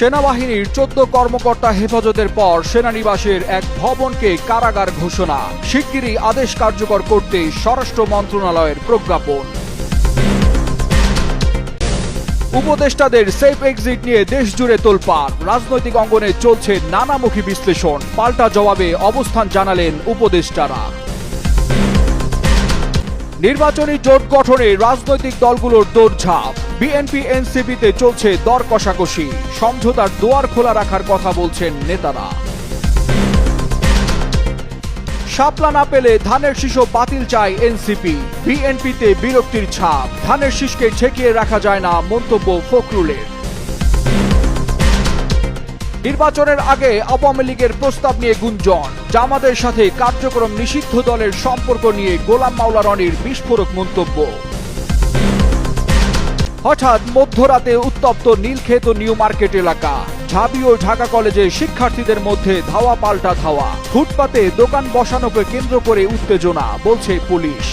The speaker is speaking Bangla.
সেনাবাহিনীর চোদ্দ কর্মকর্তা হেফাজতের পর সেনানিবাসের এক ভবনকে কারাগার ঘোষণা। শিগগিরই আদেশ কার্যকর করতে স্বরাষ্ট্র মন্ত্রণালয়ের প্রজ্ঞাপন। উপদেষ্টাদের সেফ এক্সিট নিয়ে দেশ জুড়ে তোলপাড়। রাজনৈতিক অঙ্গনে চলছে নানামুখী বিশ্লেষণ। পাল্টা জবাবে অবস্থান জানালেন উপদেষ্টারা। নির্বাচনী জোট গঠনে রাজনৈতিক দলগুলোর দৌড়ঝাঁপ বিএনপি, এনসিপিতে চলছে দর কষাকষি। সমঝোতার দুয়ার খোলা রাখার কথা বলছেন নেতারা। শাপলা না পেলে ধানের শীষ বাতিল চায় এনসিপি। বিএনপিতে বিরক্তির ছাপ। ধানের শীষকে ঠেকিয়ে রাখা যায় না মন্তব্য ফখরুলের। নির্বাচনের আগে আওয়ামী লীগের প্রস্তাব নিয়ে গুঞ্জন। জামাতের সাথে কার্যক্রম নিষিদ্ধ দলের সম্পর্ক নিয়ে গোলাম মাওলা রনির বিস্ফোরক মন্তব্য। হঠাৎ মধ্যরাতে উত্তপ্ত নীলক্ষেত নিউ মার্কেট এলাকা। ঢাবি ও ঢাকা কলেজে শিক্ষার্থীদের মধ্যে ধাওয়া পাল্টা ধাওয়া। ফুটপাতে দোকান বসানোকে কেন্দ্র করে উত্তেজনা, বলছে পুলিশ।